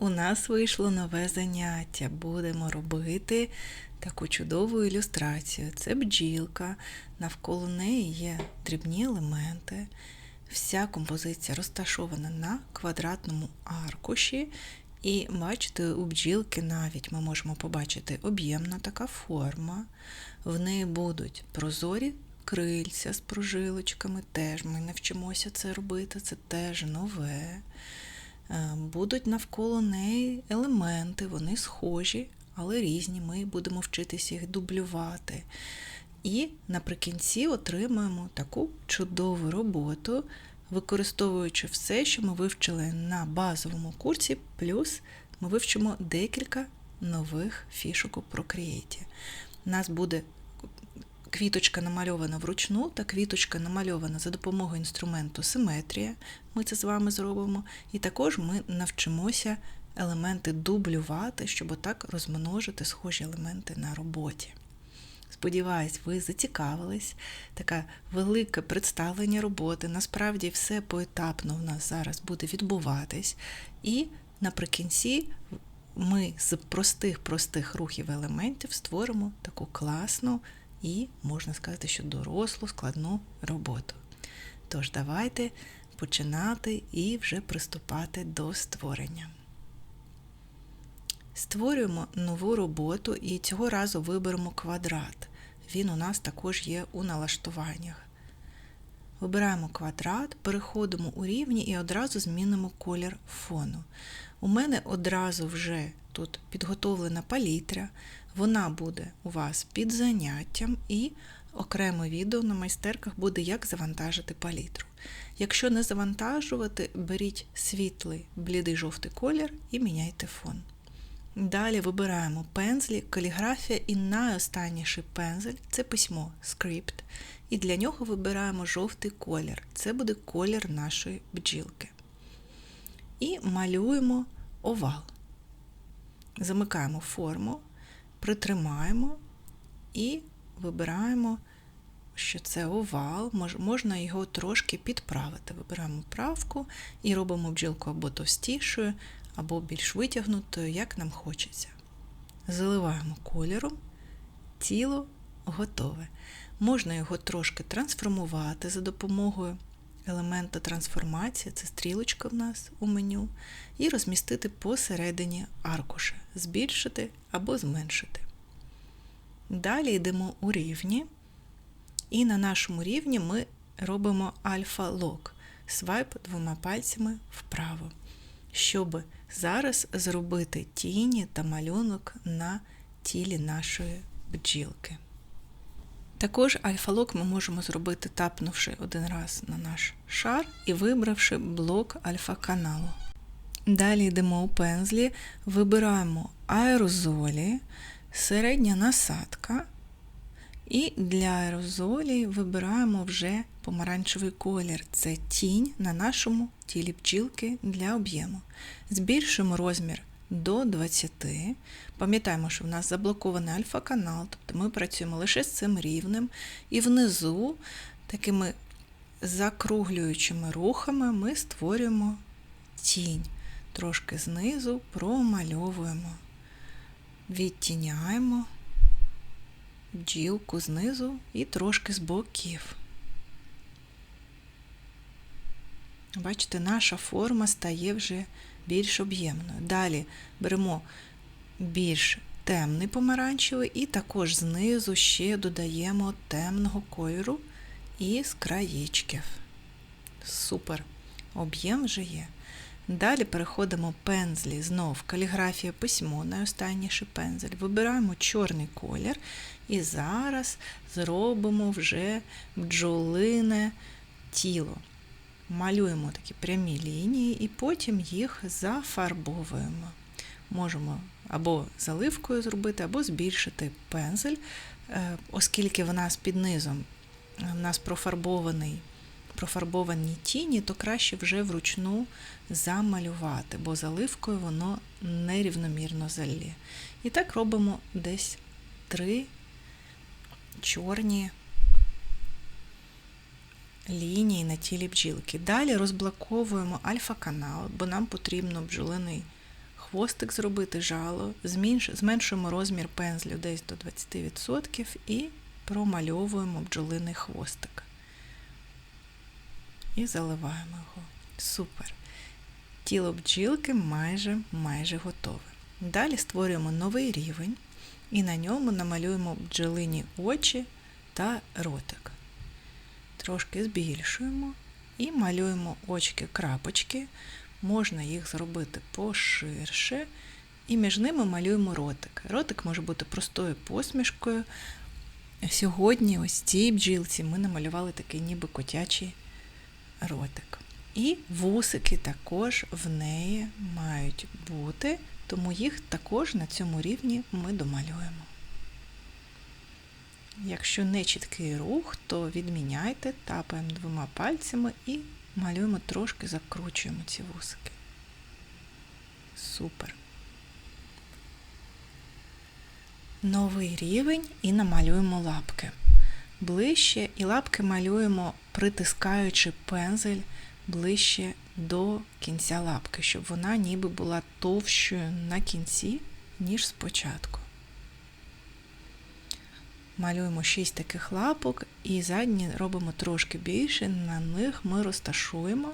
У нас вийшло нове заняття. Будемо робити таку чудову ілюстрацію. Це бджілка, навколо неї є дрібні елементи. Вся композиція розташована на квадратному аркуші. І бачите, у бджілки навіть ми можемо побачити об'ємна така форма. В неї будуть прозорі крильця з прожилочками. Теж ми навчимося це робити, це теж нове. Е, Будуть навколо неї елементи, вони схожі, але різні. Ми будемо вчитися їх дублювати. І наприкінці отримаємо таку чудову роботу, використовуючи все, що ми вивчили на базовому курсі, плюс ми вивчимо декілька нових фішок у Procreate. Нас буде квіточка намальована вручну та квіточка намальована за допомогою інструменту симетрія. Ми це з вами зробимо. І також ми навчимося елементи дублювати, щоб отак розмножити схожі елементи на роботі. Сподіваюсь, ви зацікавились. Таке велике представлення роботи. Насправді все поетапно в нас зараз буде відбуватись. І наприкінці ми з простих-простих рухів елементів створимо таку класну і, можна сказати, що дорослу складну роботу. Тож, давайте починати і вже приступати до створення. Створюємо нову роботу і цього разу виберемо квадрат. Він у нас також є у налаштуваннях. Вибираємо квадрат, переходимо у рівні і одразу змінимо колір фону. У мене одразу вже тут підготовлена палітра, вона буде у вас під заняттям і окреме відео на майстерках буде, як завантажити палітру. Якщо не завантажувати, беріть світлий блідий жовтий колір і міняйте фон. Далі вибираємо пензлі, каліграфія і найостанніший пензель це письмо скрипт. І для нього вибираємо жовтий колір. Це буде колір нашої бджілки. І малюємо овал. Замикаємо форму, притримаємо і вибираємо, що це овал, можна його трошки підправити. Вибираємо правку і робимо бджілку або товстішою, або більш витягнутою, як нам хочеться. Заливаємо кольором, тіло готове. Можна його трошки трансформувати за допомогою елемента трансформації, це стрілочка в нас у меню, і розмістити посередині аркуша, збільшити або зменшити. Далі йдемо у рівні, і на нашому рівні ми робимо альфа-лок, свайп двома пальцями вправо, щоб зараз зробити тіні та малюнок на тілі нашої бджілки. Також альфа-лок ми можемо зробити, тапнувши один раз на наш шар і вибравши блок альфа-каналу. Далі йдемо у пензлі, вибираємо аерозолі, середня насадка. І для аерозолі вибираємо вже помаранчевий колір. Це тінь на нашому тілі бджілки для об'єму. Збільшуємо розмір до 20. Пам'ятаємо, що в нас заблокований альфа-канал, тобто ми працюємо лише з цим рівнем. І внизу такими закруглюючими рухами ми створюємо тінь. Трошки знизу промальовуємо, відтіняємо бджілку знизу і трошки з боків. Бачите, наша форма стає вже більш об'ємною. Далі беремо більш темний помаранчевий і також знизу ще додаємо темного кольору із краєчків. Супер! Об'єм вже є. Далі переходимо пензлі, знов каліграфія письмо, найостанніший пензель. Вибираємо чорний колір і зараз зробимо вже бджолине тіло. Малюємо такі прямі лінії і потім їх зафарбовуємо. Можемо або заливкою зробити, або збільшити пензель, е, оскільки в нас під низом в нас профарбований, профарбовані тіні, то краще вже вручну замалювати, бо заливкою воно нерівномірно залє. І так робимо десь три чорні лінії на тілі бджілки. Далі розблоковуємо альфа-канал, бо нам потрібно бджолиний хвостик зробити, жало, зменшуємо розмір пензлю десь до 20% і промальовуємо бджолиний хвостик. І заливаємо його. Супер. Тіло бджілки майже майже готове. Далі створюємо новий рівень і на ньому намалюємо бджолині очі та ротик. Трошки збільшуємо і малюємо очки крапочки. Можна їх зробити поширше. І між ними малюємо ротик. Ротик може бути простою посмішкою. Сьогодні, ось цій бджілці, ми намалювали такий ніби котячий ротик. І вусики також в неї мають бути, тому їх також на цьому рівні ми домалюємо. Якщо не чіткий рух, то відміняйте, тапаємо двома пальцями і малюємо трошки, закручуємо ці вусики. Супер. Новий рівень і намалюємо лапки. Ближче і лапки малюємо, притискаючи пензель ближче до кінця лапки, щоб вона ніби була товщою на кінці, ніж спочатку. Малюємо 6 таких лапок і задні робимо трошки більше, на них ми розташуємо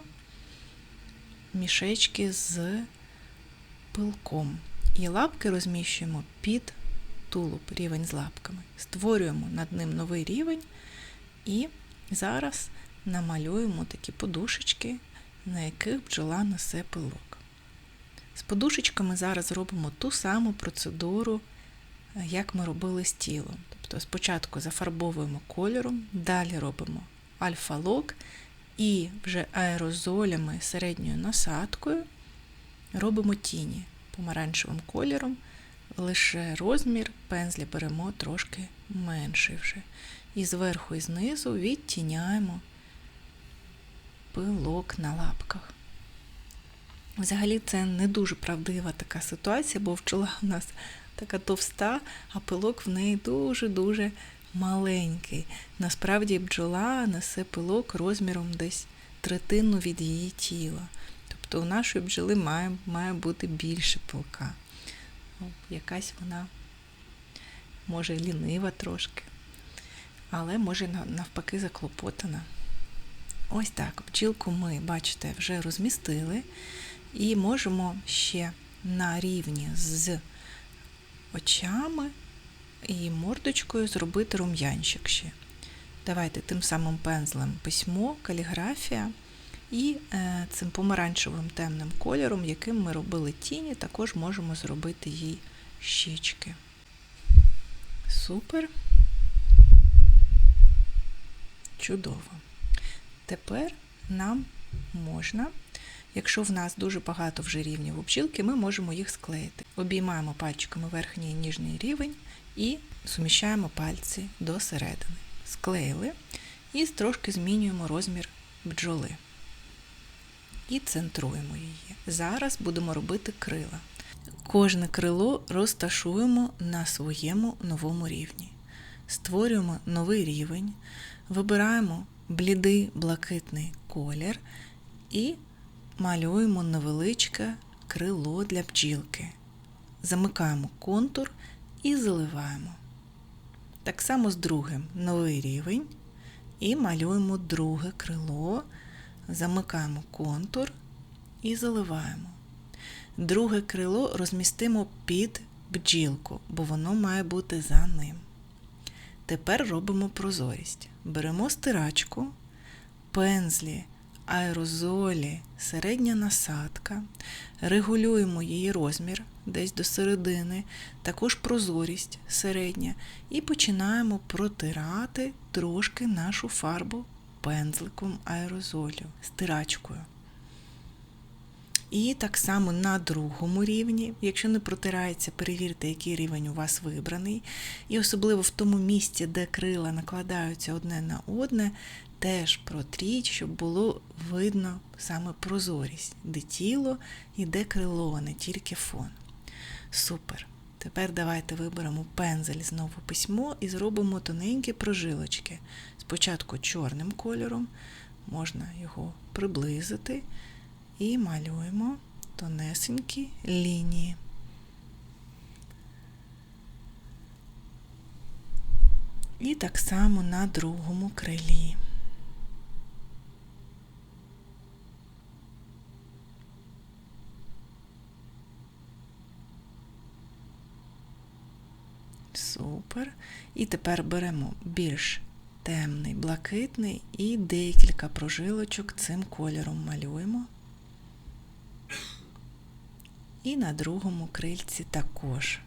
мішечки з пилком. І лапки розміщуємо під тулуб, рівень з лапками. Створюємо над ним новий рівень і зараз намалюємо такі подушечки, на яких бджола несе пилок. З подушечками зараз робимо ту саму процедуру, як ми робили з тілом. Тобто спочатку зафарбовуємо кольором, далі робимо альфа-лок і вже аерозолями середньою насадкою робимо тіні помаранчевим кольором, лише розмір пензля беремо трошки менший вже. І зверху і знизу відтіняємо пилок на лапках. Взагалі це не дуже правдива така ситуація, бо пчола у нас така товста, а пилок в неї дуже-дуже маленький. Насправді бджола несе пилок розміром десь третину від її тіла. Тобто у нашої бджоли має, має бути більше пилка. Якась вона може лінива трошки, але може навпаки заклопотана. Ось так, бджілку ми, бачите, вже розмістили і можемо ще на рівні з очами і мордочкою зробити рум'янчик ще. Давайте тим самим пензлем письмо, каліграфія і е, цим помаранчевим темним кольором, яким ми робили тіні, також можемо зробити їй щічки. Супер. Чудово. Тепер нам можна, якщо в нас дуже багато вже рівнів у бджілки, ми можемо їх склеїти. Обіймаємо пальчиками верхній і ніжній рівень і суміщаємо пальці до середини. Склеїли і трошки змінюємо розмір бджоли. І центруємо її. Зараз будемо робити крила. Кожне крило розташуємо на своєму новому рівні. Створюємо новий рівень, вибираємо блідий блакитний колір і малюємо невеличке крило для бджілки. Замикаємо контур і заливаємо. Так само з другим новий рівень і малюємо друге крило, замикаємо контур і заливаємо. Друге крило розмістимо під бджілку, бо воно має бути за ним. Тепер робимо прозорість. Беремо стирачку, пензлі, аерозолі, середня насадка, регулюємо її розмір десь до середини, також прозорість середня, і починаємо протирати трошки нашу фарбу пензликом аерозолю, стирачкою. І так само на другому рівні, якщо не протирається, перевірте, який рівень у вас вибраний. І особливо в тому місці, де крила накладаються одне на одне, теж протріть, щоб було видно саме прозорість, де тіло і де крило, а не тільки фон. Супер. Тепер давайте виберемо пензель знову письмо і зробимо тоненькі прожилочки. Спочатку чорним кольором, можна його приблизити. І малюємо тонесенькі лінії. І так само на другому крилі. Супер. І тепер беремо більш темний, блакитний і декілька прожилочок цим кольором малюємо. І на другому крильці також.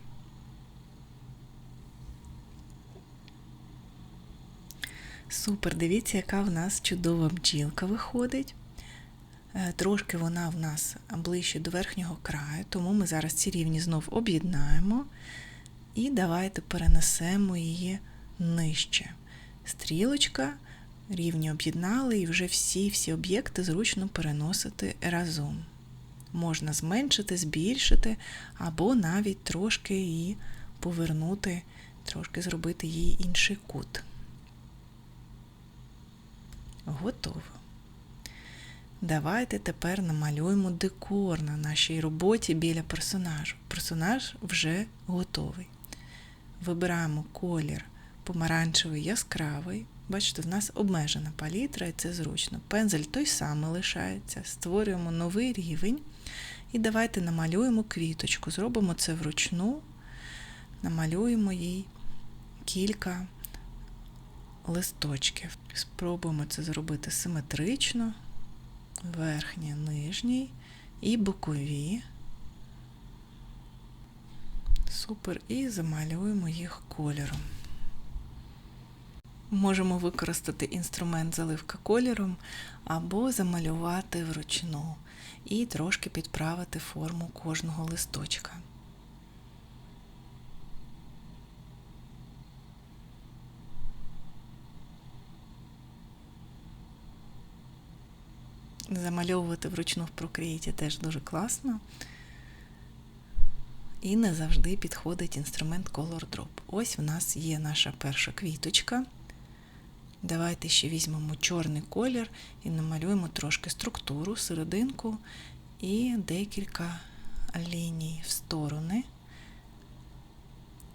Супер, дивіться, яка в нас чудова бджілка виходить. Е, трошки вона в нас ближче до верхнього краю, тому ми зараз ці рівні знов об'єднаємо і давайте перенесемо її нижче. Стрілочка, рівні об'єднали, і вже всі-всі об'єкти зручно переносити разом. Можна зменшити, збільшити, або навіть трошки її повернути, трошки зробити їй інший кут. Готово. Давайте тепер намалюємо декор на нашій роботі біля персонажу. Персонаж вже готовий. Вибираємо колір помаранчевий яскравий. Бачите, в нас обмежена палітра, і це зручно. Пензель той самий лишається. Створюємо новий рівень. І давайте намалюємо квіточку. Зробимо це вручну, намалюємо їй кілька листочків. Спробуємо це зробити симетрично, верхній, нижній і бокові. Супер, і замалюємо їх кольором. Можемо використати інструмент заливка кольором або замалювати вручну і трошки підправити форму кожного листочка. Замальовувати вручну в Procreate теж дуже класно. І не завжди підходить інструмент Color Drop. Ось в нас є наша перша квіточка. Давайте ще візьмемо чорний колір і намалюємо трошки структуру, серединку і декілька ліній в сторони.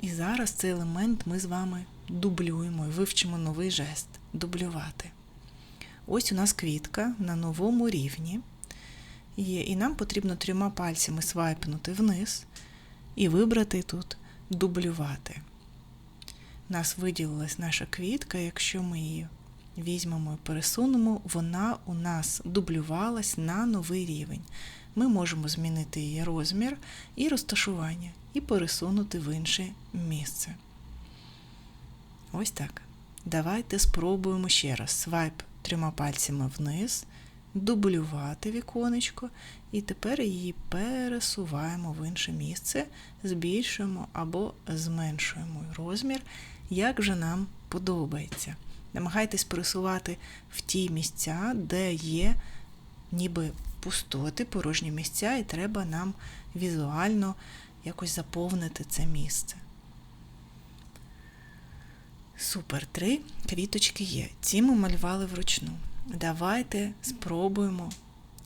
І зараз цей елемент ми з вами дублюємо і вивчимо новий жест дублювати. Ось у нас квітка на новому рівні і нам потрібно трьома пальцями свайпнути вниз і вибрати тут дублювати. Нас виділилась наша квітка, якщо ми її візьмемо і пересунемо, вона у нас дублювалась на новий рівень. Ми можемо змінити її розмір і розташування, і пересунути в інше місце. Ось так. Давайте спробуємо ще раз. Свайп трьома пальцями вниз, дублювати віконечко, і тепер її пересуваємо в інше місце, збільшуємо або зменшуємо розмір, як вже нам подобається. Намагайтесь пересувати в ті місця, де є ніби пустоти, порожні місця, і треба нам візуально якось заповнити це місце. Супер, три квіточки є. Ці ми малювали вручну. Давайте спробуємо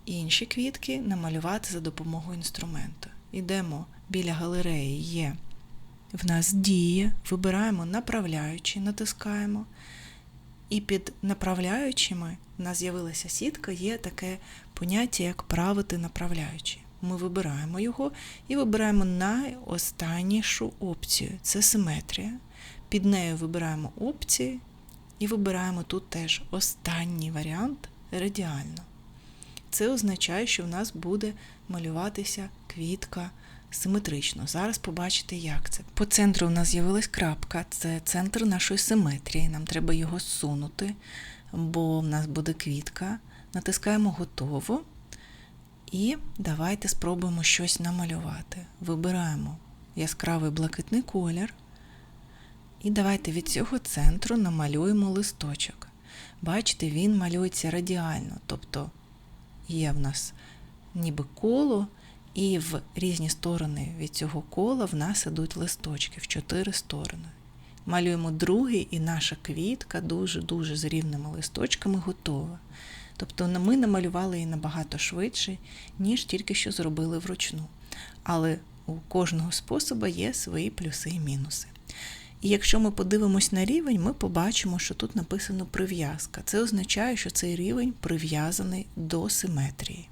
інші квітки намалювати за допомогою інструменту. Йдемо біля галереї є. В нас діє, вибираємо направляючі, натискаємо. І під направляючими в нас з'явилася сітка, є таке поняття, як правити направляючі. Ми вибираємо його і вибираємо найостаннішу опцію це симетрія. Під нею вибираємо опції і вибираємо тут теж останній варіант радіально. Це означає, що в нас буде малюватися квітка симетрично. Зараз побачите, як це. По центру у нас з'явилась крапка, це центр нашої симетрії. Нам треба його зсунути, бо в нас буде квітка. Натискаємо готово. І давайте спробуємо щось намалювати. Вибираємо яскравий блакитний колір. І давайте від цього центру намалюємо листочок. Бачите, він малюється радіально, тобто є в нас ніби коло, і в різні сторони від цього кола в нас ідуть листочки в чотири сторони. Малюємо другий, і наша квітка дуже-дуже з рівними листочками готова. Тобто ми намалювали її набагато швидше, ніж тільки що зробили вручну. Але у кожного способу є свої плюси і мінуси. І якщо ми подивимось на рівень, ми побачимо, що тут написано прив'язка. Це означає, що цей рівень прив'язаний до симетрії.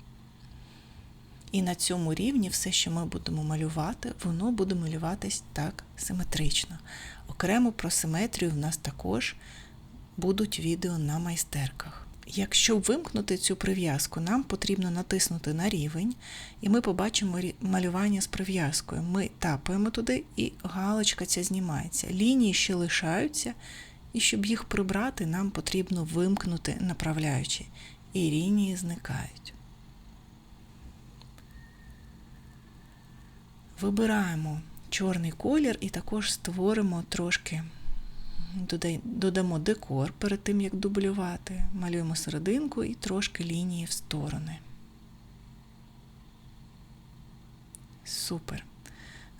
І на цьому рівні все, що ми будемо малювати, воно буде малюватись так симетрично. Окремо про симетрію в нас також будуть відео на майстерках. Якщо вимкнути цю прив'язку, нам потрібно натиснути на рівень, і ми побачимо малювання з прив'язкою. Ми тапаємо туди, і галочка ця знімається. Лінії ще лишаються, і щоб їх прибрати, нам потрібно вимкнути направляючи, і лінії зникають. Вибираємо чорний колір і також створимо трошки додамо декор перед тим, як дублювати, малюємо серединку і трошки лінії в сторони. Супер.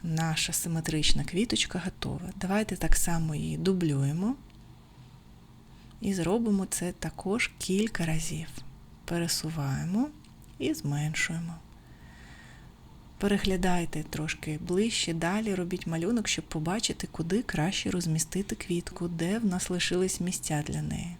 Наша симетрична квіточка готова. Давайте так само її дублюємо і зробимо це також кілька разів. Пересуваємо і зменшуємо. Переглядайте трошки ближче, далі робіть малюнок, щоб побачити, куди краще розмістити квітку, де в нас лишились місця для неї.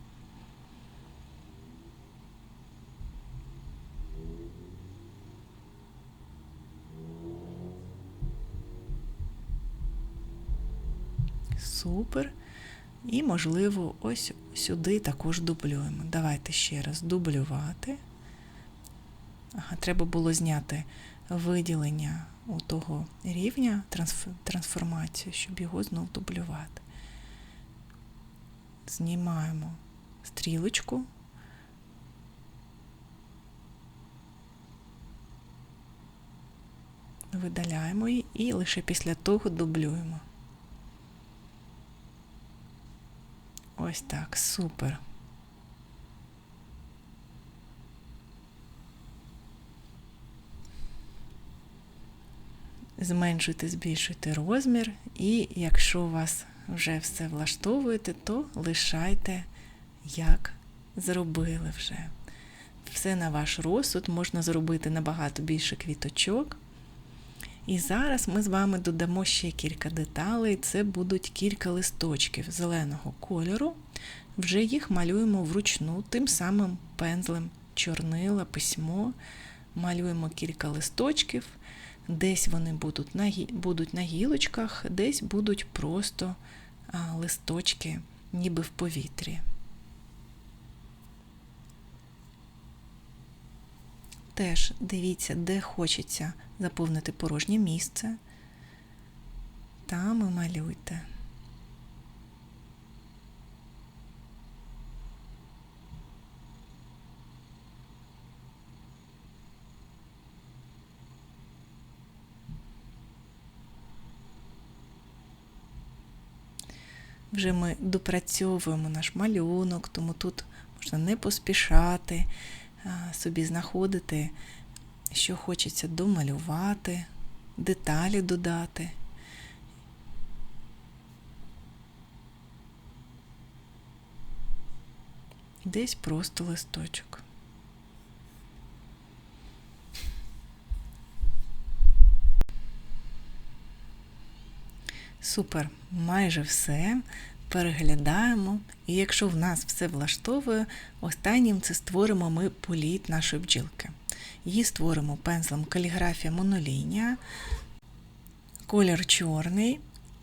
Супер. І, можливо, ось сюди також дублюємо. Давайте ще раз дублювати. Ага, Треба було зняти виділення у того рівня трансформацію, щоб його знов дублювати. Знімаємо стрілочку. Видаляємо її і лише після того дублюємо. Ось так, супер. Зменшуйте, збільшуйте розмір, і якщо у вас вже все влаштовуєте, то лишайте, як зробили вже. Все на ваш розсуд, можна зробити набагато більше квіточок. І зараз ми з вами додамо ще кілька деталей. Це будуть кілька листочків зеленого кольору. Вже їх малюємо вручну, тим самим пензлем чорнила, письмо. Малюємо кілька листочків. Десь вони будуть на будуть на гілочках, десь будуть просто а, листочки, ніби в повітрі. Теж дивіться, де хочеться заповнити порожнє місце, там і малюйте. Вже ми допрацьовуємо наш малюнок, тому тут можна не поспішати, собі знаходити, що хочеться домалювати, деталі додати. Десь просто листочок. Супер, майже все. Переглядаємо. І якщо в нас все влаштовує, останнім це створимо ми політ нашої бджілки. Її створимо пензлем каліграфія монолінія, колір чорний.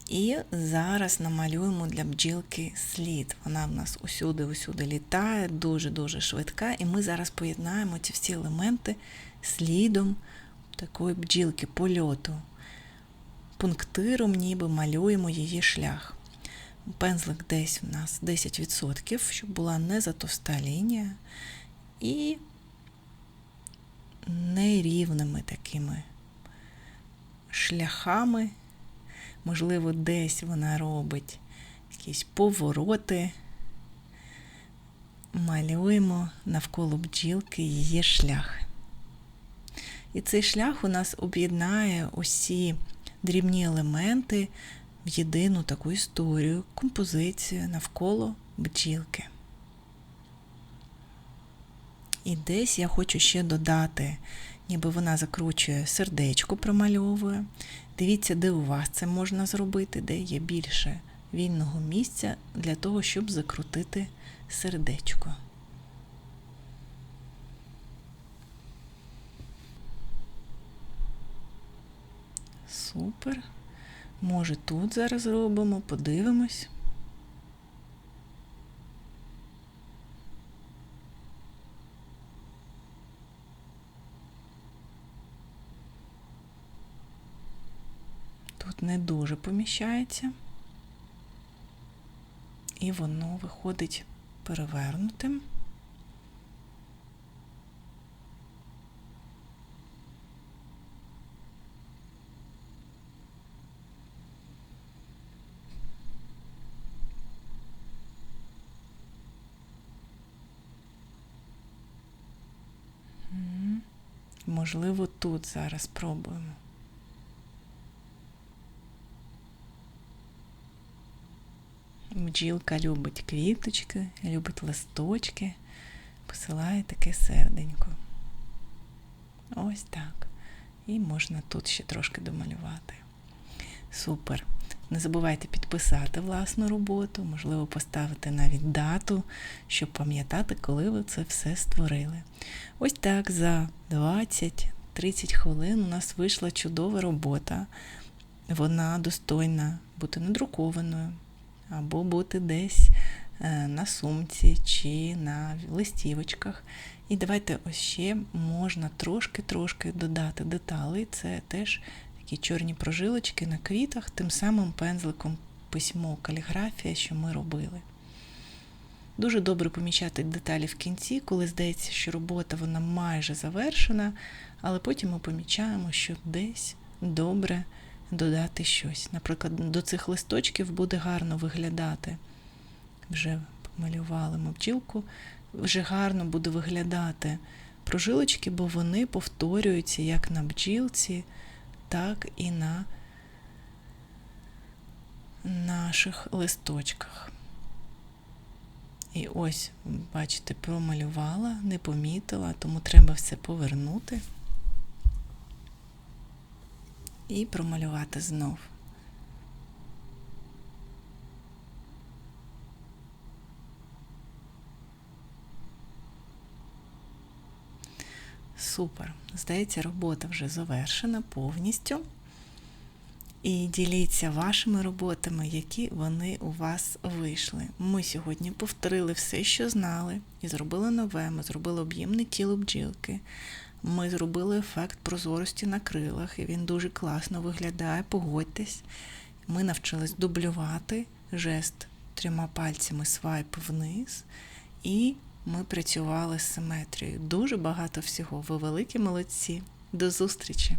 І зараз намалюємо для бджілки слід. Вона в нас усюди-усюди літає, дуже-дуже швидка. І ми зараз поєднаємо ці всі елементи слідом такої бджілки польоту пунктиром ніби малюємо її шлях. Пензлик десь у нас 10%, щоб була не затовста лінія. І нерівними такими шляхами. Можливо, десь вона робить якісь повороти. Малюємо навколо бджілки її шлях. І цей шлях у нас об'єднає усі дрібні елементи в єдину таку історію, композицію навколо бджілки. І десь я хочу ще додати, ніби вона закручує сердечко, промальовує. Дивіться, де у вас це можна зробити, де є більше вільного місця для того, щоб закрутити сердечко. Супер. Може, тут зараз робимо, подивимось. Тут не дуже поміщається. І воно виходить перевернутим. Можливо, тут зараз пробуємо. Бджілка любить квіточки, любить листочки, посилає таке серденько. Ось так. І можна тут ще трошки домалювати. Супер. Не забувайте підписати власну роботу, можливо, поставити навіть дату, щоб пам'ятати, коли ви це все створили. Ось так за 20-30 хвилин у нас вийшла чудова робота. Вона достойна бути надрукованою або бути десь е, на сумці чи на листівочках. І давайте ось ще можна трошки-трошки додати деталей. Це теж такі чорні прожилочки на квітах, тим самим пензликом письмо, каліграфія, що ми робили. Дуже добре помічати деталі в кінці, коли здається, що робота вона майже завершена, але потім ми помічаємо, що десь добре додати щось. Наприклад, до цих листочків буде гарно виглядати. Вже помалювали ми вже гарно буде виглядати прожилочки, бо вони повторюються як на бджілці, так і на наших листочках. І ось, бачите, промалювала, не помітила, тому треба все повернути і промалювати знов. Супер. Здається, робота вже завершена повністю. І діліться вашими роботами, які вони у вас вийшли. Ми сьогодні повторили все, що знали, і зробили нове. Ми зробили об'ємне тіло бджілки. Ми зробили ефект прозорості на крилах, і він дуже класно виглядає. Погодьтесь. Ми навчились дублювати жест трьома пальцями свайп вниз. І ми працювали з симетрією. Дуже багато всього. Ви великі молодці. До зустрічі!